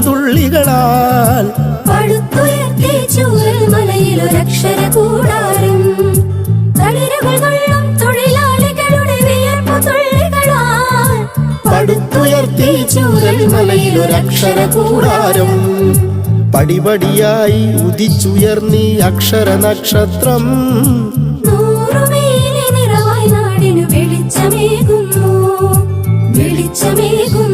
തുള്ളികളാൽ പടുത്തുയർത്തി ചൂരൽ മലയിലൊരക്ഷര കൂടാരം പടുത്തുയർത്തി ചൂരൽ പടിപടിയായി ഉദിച്ചുയർന്നി അക്ഷര നക്ഷത്രം വെളിച്ചമേകുന്നു. വെളിച്ചമേകുന്നു.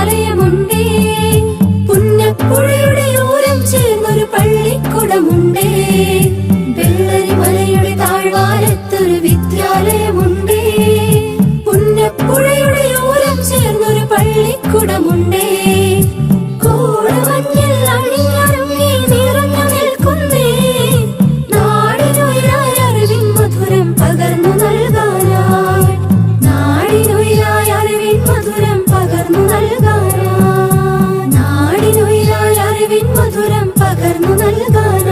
വിദ്യാലയമുണ്ടേ പുന്നപ്പുഴയുടെ ഓരം ചേർന്നൊരു പള്ളിക്കുടമുണ്ട്. പകർന്നു നൽകാനാ. നാടിനുയരാൽ അറിവിൻ മധുരം പകർന്നു നൽകാനാ.